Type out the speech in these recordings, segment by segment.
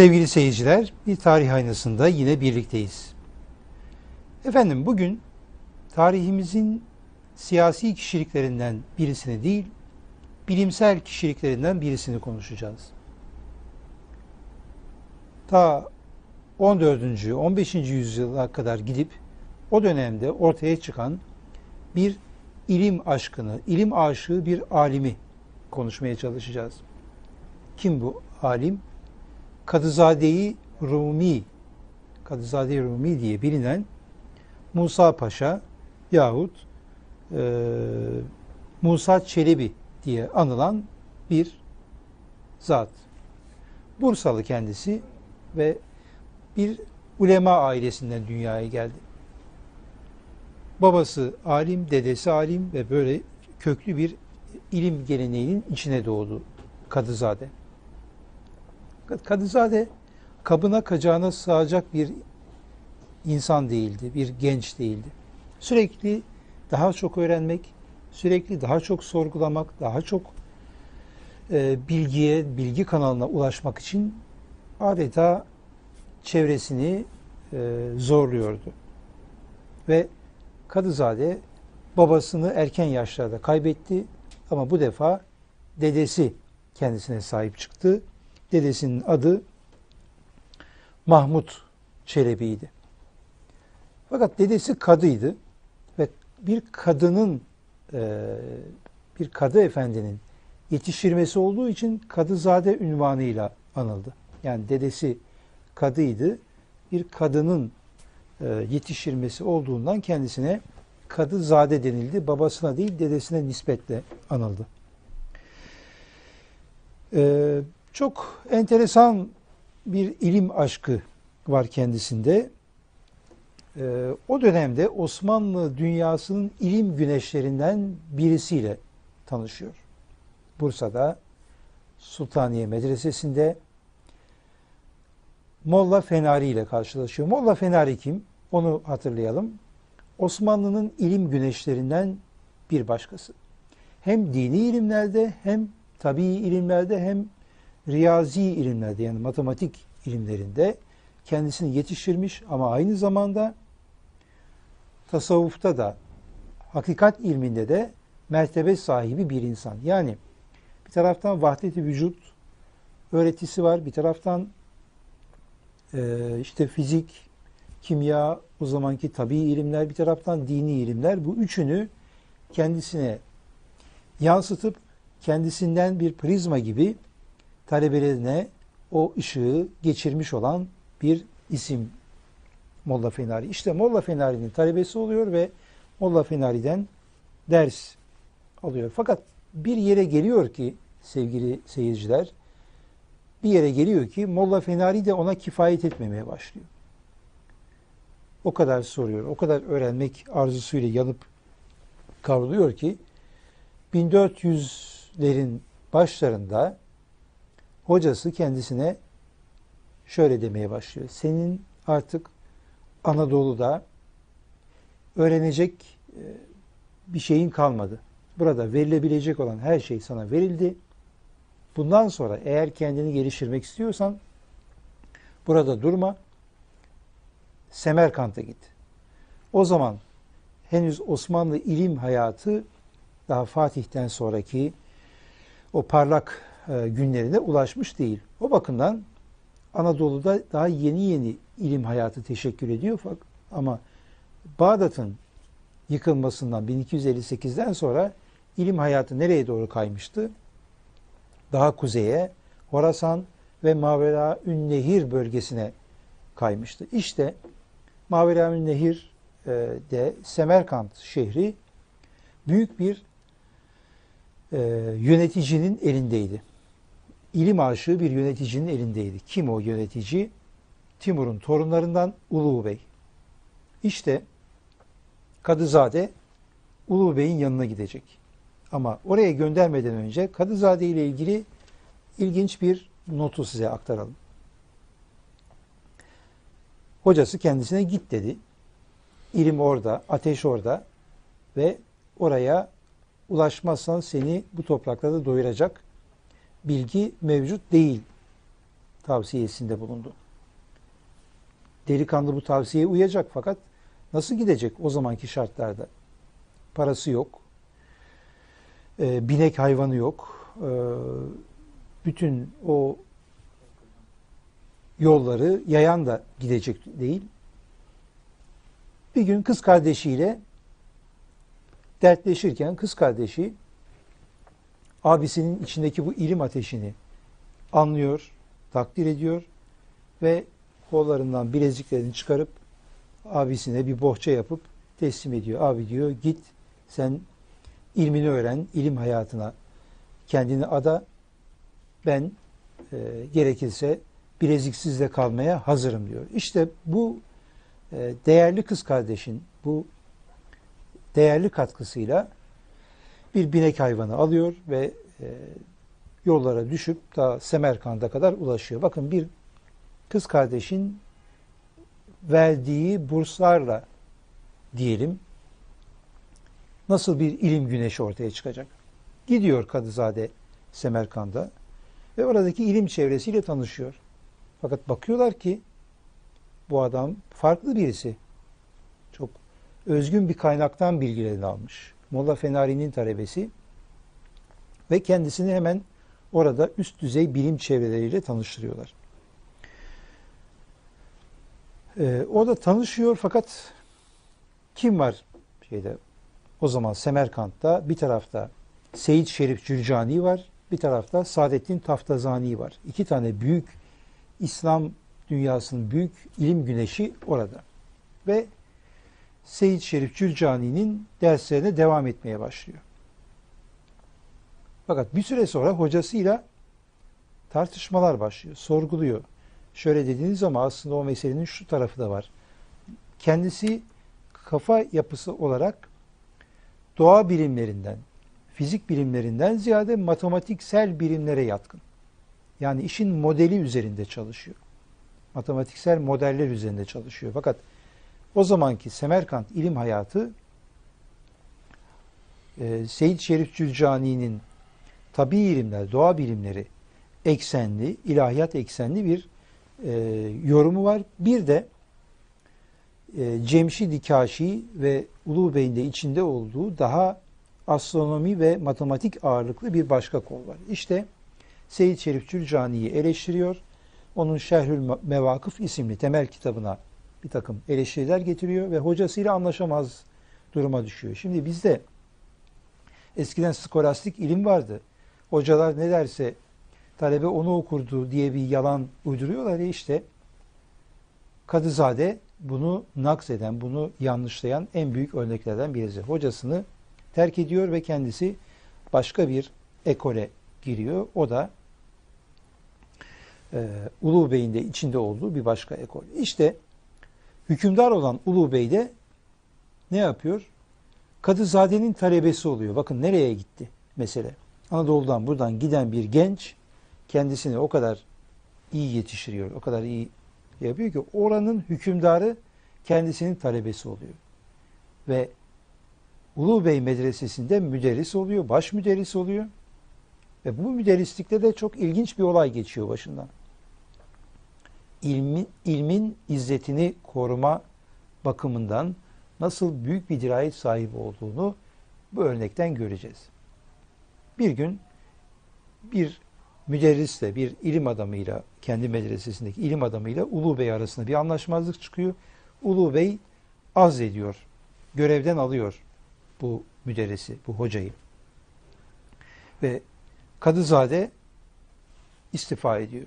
Sevgili seyirciler, bir tarih aynasında yine birlikteyiz. Efendim bugün tarihimizin siyasi kişiliklerinden birisini değil, bilimsel kişiliklerinden birisini konuşacağız. Ta 14. 15. yüzyıla kadar gidip o dönemde ortaya çıkan bir ilim aşkını, ilim aşığı bir alimi konuşmaya çalışacağız. Kim bu alim? Kadızade-i Rumi, Kadızade-i Rumi diye bilinen Musa Paşa yahut e, Musa Çelebi diye anılan bir zat. Bursalı kendisi ve bir ulema ailesinden dünyaya geldi. Babası alim, dedesi alim ve böyle köklü bir ilim geleneğinin içine doğdu Kadızade. Kadızade kabına kacağına sığacak bir insan değildi, bir genç değildi. Sürekli daha çok öğrenmek, sürekli daha çok sorgulamak, daha çok e, bilgiye, bilgi kanalına ulaşmak için adeta çevresini e, zorluyordu. Ve Kadızade babasını erken yaşlarda kaybetti ama bu defa dedesi kendisine sahip çıktı. Dedesinin adı Mahmut Çelebi'ydi. Fakat dedesi kadıydı ve bir kadının e, bir kadı efendinin yetiştirmesi olduğu için Kadızade ünvanıyla anıldı. Yani dedesi kadıydı. Bir kadının e, yetiştirmesi olduğundan kendisine Kadızade denildi. Babasına değil dedesine nispetle anıldı. Çok enteresan bir ilim aşkı var kendisinde. Ee, o dönemde Osmanlı dünyasının ilim güneşlerinden birisiyle tanışıyor. Bursa'da Sultaniye Medresesi'nde Molla Fenari ile karşılaşıyor. Molla Fenari kim? Onu hatırlayalım. Osmanlı'nın ilim güneşlerinden bir başkası. Hem dini ilimlerde hem tabii ilimlerde hem riyazi ilimlerde yani matematik ilimlerinde kendisini yetiştirmiş ama aynı zamanda tasavvufta da hakikat ilminde de mertebe sahibi bir insan. Yani bir taraftan vahdeti vücut öğretisi var. Bir taraftan e, işte fizik, kimya, o zamanki tabii ilimler, bir taraftan dini ilimler. Bu üçünü kendisine yansıtıp kendisinden bir prizma gibi talebelerine o ışığı geçirmiş olan bir isim Molla Fenari. İşte Molla Fenari'nin talebesi oluyor ve Molla Fenari'den ders alıyor. Fakat bir yere geliyor ki sevgili seyirciler, bir yere geliyor ki Molla Fenari de ona kifayet etmemeye başlıyor. O kadar soruyor, o kadar öğrenmek arzusuyla yanıp kavruluyor ki 1400'lerin başlarında hocası kendisine şöyle demeye başlıyor. Senin artık Anadolu'da öğrenecek e, bir şeyin kalmadı. Burada verilebilecek olan her şey sana verildi. Bundan sonra eğer kendini geliştirmek istiyorsan burada durma. Semerkant'a git. O zaman henüz Osmanlı ilim hayatı daha Fatih'ten sonraki o parlak günlerine ulaşmış değil. O bakımdan Anadolu'da daha yeni yeni ilim hayatı teşekkür ediyor ama Bağdat'ın yıkılmasından 1258'den sonra ilim hayatı nereye doğru kaymıştı? Daha kuzeye, Horasan ve Mavera Ünnehir bölgesine kaymıştı. İşte Mavera Ünnehir e, de Semerkant şehri büyük bir e, yöneticinin elindeydi. İlim aşığı bir yöneticinin elindeydi. Kim o yönetici? Timur'un torunlarından Ulu Bey. İşte Kadızade Ulu Bey'in yanına gidecek. Ama oraya göndermeden önce Kadızade ile ilgili ilginç bir notu size aktaralım. Hocası kendisine git dedi. İlim orada, ateş orada ve oraya ulaşmazsan seni bu topraklarda doyuracak bilgi mevcut değil tavsiyesinde bulundu. Delikanlı bu tavsiyeye uyacak fakat nasıl gidecek o zamanki şartlarda? Parası yok, e, binek hayvanı yok, e, bütün o yolları yayan da gidecek değil. Bir gün kız kardeşiyle dertleşirken kız kardeşi abisinin içindeki bu ilim ateşini anlıyor, takdir ediyor ve kollarından bileziklerini çıkarıp abisine bir bohça yapıp teslim ediyor. Abi diyor git sen ilmini öğren, ilim hayatına kendini ada. Ben e, gerekirse bileziksiz de kalmaya hazırım diyor. İşte bu e, değerli kız kardeşin bu değerli katkısıyla bir binek hayvanı alıyor ve e, yollara düşüp ta Semerkant'a kadar ulaşıyor. Bakın bir kız kardeşin verdiği burslarla diyelim nasıl bir ilim güneşi ortaya çıkacak. Gidiyor Kadızade Semerkant'a ve oradaki ilim çevresiyle tanışıyor. Fakat bakıyorlar ki bu adam farklı birisi. Çok özgün bir kaynaktan bilgilerini almış. Molla Fenari'nin talebesi ve kendisini hemen orada üst düzey bilim çevreleriyle tanıştırıyorlar. Ee, orada tanışıyor fakat kim var şeyde o zaman Semerkant'ta bir tarafta Seyit Şerif Cürcani var, bir tarafta Saadettin Taftazani var. İki tane büyük İslam dünyasının büyük ilim güneşi orada. Ve Seyit Şerif Cürcani'nin derslerine devam etmeye başlıyor. Fakat bir süre sonra hocasıyla tartışmalar başlıyor, sorguluyor. Şöyle dediğiniz ama aslında o meselenin şu tarafı da var. Kendisi kafa yapısı olarak doğa bilimlerinden, fizik bilimlerinden ziyade matematiksel bilimlere yatkın. Yani işin modeli üzerinde çalışıyor. Matematiksel modeller üzerinde çalışıyor. Fakat o zamanki Semerkant ilim hayatı e, Seyyid Şerif Cülcani'nin tabi ilimler, doğa bilimleri eksenli, ilahiyat eksenli bir e, yorumu var. Bir de e, Cemşid Kaşi ve Ulu Bey'in de içinde olduğu daha astronomi ve matematik ağırlıklı bir başka kol var. İşte Seyyid Şerif Cürcani'yi eleştiriyor. Onun Şerhül Mevakıf isimli temel kitabına bir takım eleştiriler getiriyor ve hocasıyla anlaşamaz duruma düşüyor. Şimdi bizde eskiden skolastik ilim vardı. Hocalar ne derse talebe onu okurdu diye bir yalan uyduruyorlar ya işte Kadızade bunu naks eden, bunu yanlışlayan en büyük örneklerden birisi. Hocasını terk ediyor ve kendisi başka bir ekole giriyor. O da e, Ulu Bey'in de içinde olduğu bir başka ekol. İşte hükümdar olan Ulu Bey de ne yapıyor? Kadızade'nin talebesi oluyor. Bakın nereye gitti mesele. Anadolu'dan buradan giden bir genç kendisini o kadar iyi yetiştiriyor, o kadar iyi yapıyor ki oranın hükümdarı kendisinin talebesi oluyor. Ve Ulu Bey Medresesi'nde müderris oluyor, baş müderris oluyor. Ve bu müderrislikte de çok ilginç bir olay geçiyor başından. İlmin, ilmin izzetini koruma bakımından nasıl büyük bir dirayet sahibi olduğunu bu örnekten göreceğiz. Bir gün bir müderrisle, bir ilim adamıyla, kendi medresesindeki ilim adamıyla Ulu Bey arasında bir anlaşmazlık çıkıyor. Ulu Bey az ediyor, görevden alıyor bu müderrisi, bu hocayı. Ve Kadızade istifa ediyor.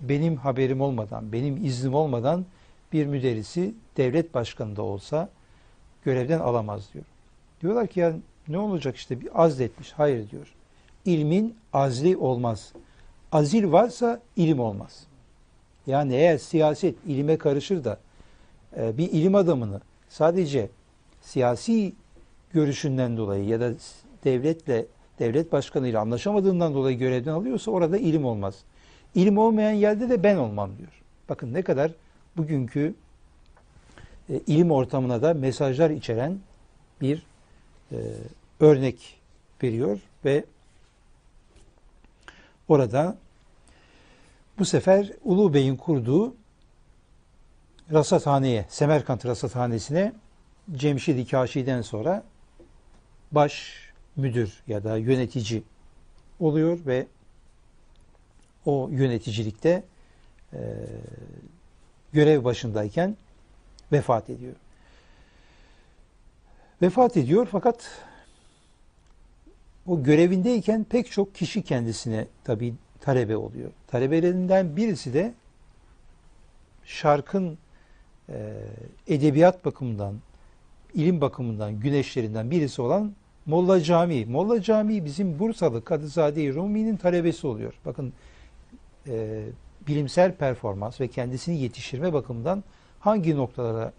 Benim haberim olmadan, benim iznim olmadan bir müderrisi devlet başkanı da olsa görevden alamaz diyor. Diyorlar ki ya ne olacak işte bir azletmiş. Hayır diyor. İlmin azli olmaz. Azil varsa ilim olmaz. Yani eğer siyaset ilime karışır da e, bir ilim adamını sadece siyasi görüşünden dolayı ya da devletle devlet başkanıyla anlaşamadığından dolayı görevden alıyorsa orada ilim olmaz. İlim olmayan yerde de ben olmam diyor. Bakın ne kadar bugünkü e, ilim ortamına da mesajlar içeren bir e, örnek veriyor ve orada Bu sefer Ulu Bey'in kurduğu rasathaneye, Semerkant rasathanesine Cemşid-i Kaşi'den sonra baş müdür ya da yönetici oluyor ve o yöneticilikte e, görev başındayken vefat ediyor. Vefat ediyor fakat o görevindeyken pek çok kişi kendisine tabi talebe oluyor. Talebelerinden birisi de şarkın e, edebiyat bakımından, ilim bakımından güneşlerinden birisi olan Molla Camii. Molla Camii bizim Bursalı Kadızade Rumi'nin talebesi oluyor. Bakın e, bilimsel performans ve kendisini yetiştirme bakımından hangi noktalara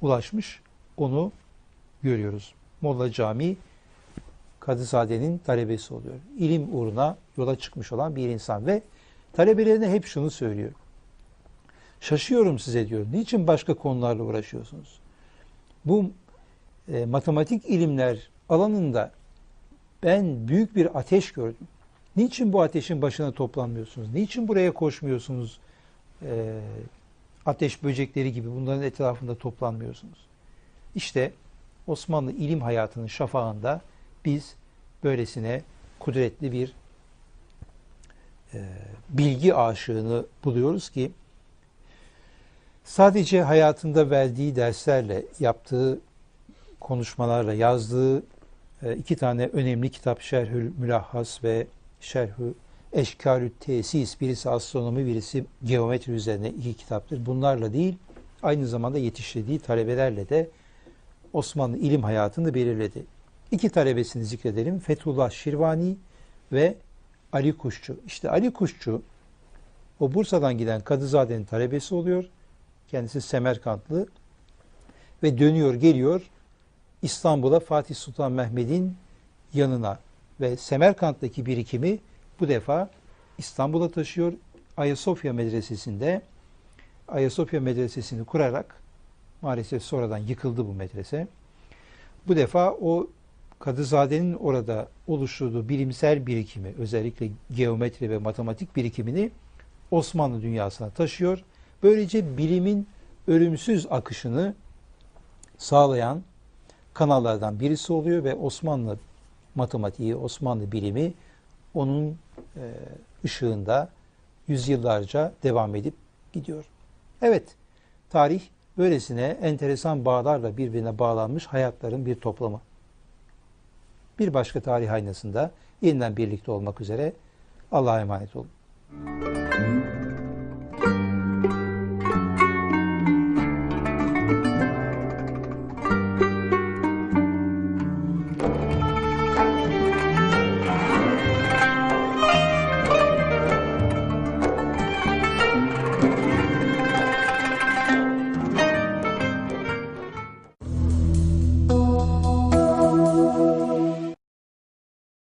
ulaşmış onu görüyoruz. Molla Camii Kadızade'nin talebesi oluyor. İlim uğruna yola çıkmış olan bir insan ve talebelerine hep şunu söylüyor. Şaşıyorum size diyor. Niçin başka konularla uğraşıyorsunuz? Bu e, matematik ilimler alanında ben büyük bir ateş gördüm. Niçin bu ateşin başına toplanmıyorsunuz? Niçin buraya koşmuyorsunuz? E, ateş böcekleri gibi bunların etrafında toplanmıyorsunuz. İşte Osmanlı ilim hayatının şafağında biz böylesine kudretli bir e, bilgi aşığını buluyoruz ki sadece hayatında verdiği derslerle, yaptığı konuşmalarla, yazdığı e, iki tane önemli kitap Şerhül Mülahhas ve Şerhü Eşkarü Tesis, birisi astronomi, birisi geometri üzerine iki kitaptır. Bunlarla değil, aynı zamanda yetiştirdiği talebelerle de Osmanlı ilim hayatını belirledi. İki talebesini zikredelim. Fethullah Şirvani ve Ali Kuşçu. İşte Ali Kuşçu o Bursa'dan giden Kadızade'nin talebesi oluyor. Kendisi Semerkantlı ve dönüyor geliyor İstanbul'a Fatih Sultan Mehmet'in yanına ve Semerkant'taki birikimi bu defa İstanbul'a taşıyor. Ayasofya Medresesi'nde Ayasofya Medresesi'ni kurarak maalesef sonradan yıkıldı bu medrese. Bu defa o Kadızade'nin orada oluşturduğu bilimsel birikimi, özellikle geometri ve matematik birikimini Osmanlı dünyasına taşıyor. Böylece bilimin ölümsüz akışını sağlayan kanallardan birisi oluyor ve Osmanlı matematiği, Osmanlı bilimi onun e, ışığında yüzyıllarca devam edip gidiyor. Evet, tarih böylesine enteresan bağlarla birbirine bağlanmış hayatların bir toplamı. Bir başka tarih aynasında yeniden birlikte olmak üzere Allah'a emanet olun.